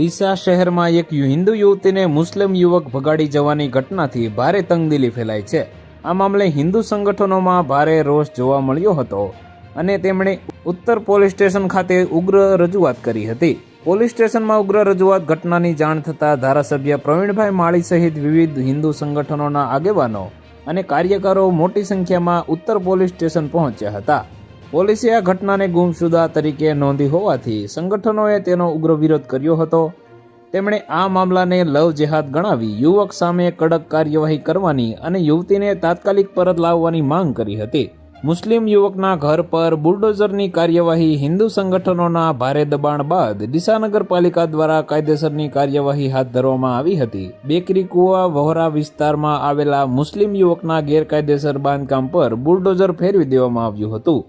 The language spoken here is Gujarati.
ડીસા શહેરમાં એક હિન્દુ યુવતીને મુસ્લિમ યુવક ભગાડી જવાની ઘટનાથી ભારે તંગદિલી ફેલાઈ છે. આ મામલે હિન્દુ સંગઠનોમાં ભારે રોષ જોવા મળ્યો હતો અને તેમણે ઉત્તર પોલીસ સ્ટેશન ખાતે ઉગ્ર રજૂઆત કરી હતી. પોલીસ સ્ટેશનમાં ઉગ્ર રજૂઆત ઘટનાની જાણ થતાં ધારાસભ્ય પ્રવીણભાઈ માળી સહિત વિવિધ હિન્દુ સંગઠનોના આગેવાનો અને કાર્યકરો મોટી સંખ્યામાં ઉત્તર પોલીસ સ્ટેશન પહોંચ્યા હતા. પોલીસે આ ઘટનાને ગુમશુદા તરીકે નોંધી હોવાથી સંગઠનોએ તેનો ઉગ્ર વિરોધ કર્યો હતો. તેમણે આ મામલાને લવ જેહાદ ગણાવી યુવક સામે કડક કાર્યવાહી કરવાની અને યુવતીને તાત્કાલિક પરત લાવવાની માંગ કરી હતી. મુસ્લિમ યુવકના ઘર પર બુલડોઝરની કાર્યવાહી હિન્દુ સંગઠનોના ભારે દબાણ બાદ ડીસા નગરપાલિકા દ્વારા કાયદેસરની કાર્યવાહી હાથ ધરવામાં આવી હતી. બેકરી, કુવા, વહોરા વિસ્તારમાં આવેલા મુસ્લિમ યુવકના ગેરકાયદેસર બાંધકામ પર બુલડોઝર ફેરવી દેવામાં આવ્યું હતું.